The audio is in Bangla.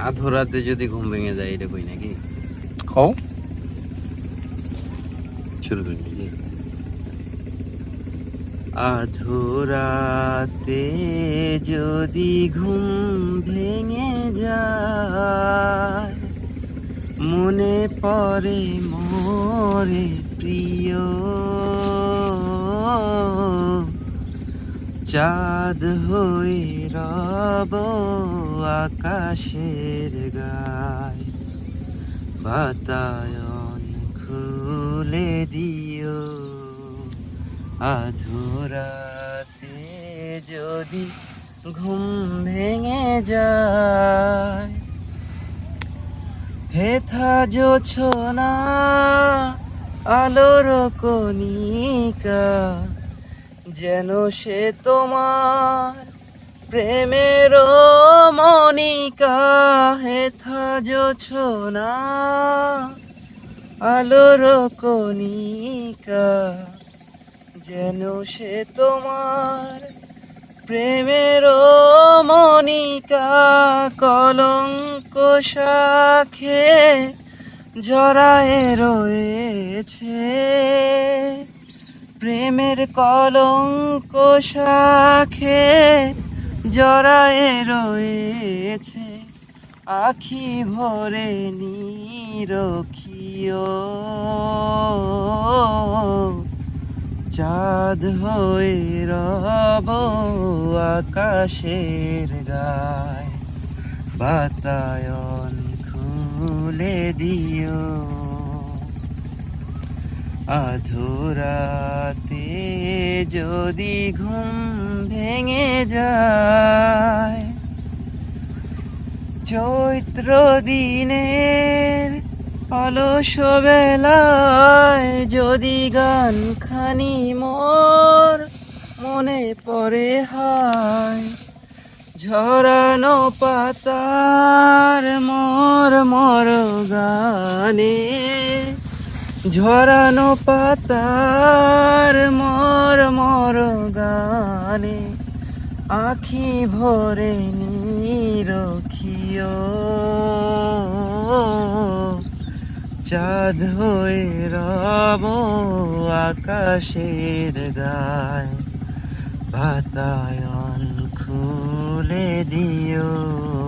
আধো রাতে যদি ঘুম ভেঙে যায় এটা কই নাকি? কও? শুরু করি। নাকি আধো রাতে যদি ঘুম ভেঙে যায় মনে পড়ে মোরে প্রিয়। চাঁদ হয়ে রব আকাশের গায় বাতায়ন খুলে দিও। আধুরাতে যদি ঘুম ভেঙে যায় হেথা জোছনা আলোর কণিকা, যেন সে তোমার প্রেমের মনিকা হেথা জোছনা আলোর কণিকা, যেন সে তোমার প্রেমের মনিকা কলঙ্ক শাখে জড়ায়ে রয়েছে। প্রেমের কলঙ্ক শাখে জড়ায়ে রয়েছে আখি ভরে নিরখিও। চাঁদ হয়ে রব আকাশের গায় বাতায়ন খুলে দিও। আধুরাতে যদি ঘুম ভেঙে যায়, চৈত্র দিনের অলস বেলায় যদি গান খানি মোর মনে পড়ে হয়, ঝরানো পাতার মোর মর গানে ঝরানো পাতার মর মর গানে, আখি ভরে নিরখিও। চাঁদ হয়ে রব আকাশের গায় বাতায়ন খুলে দিও।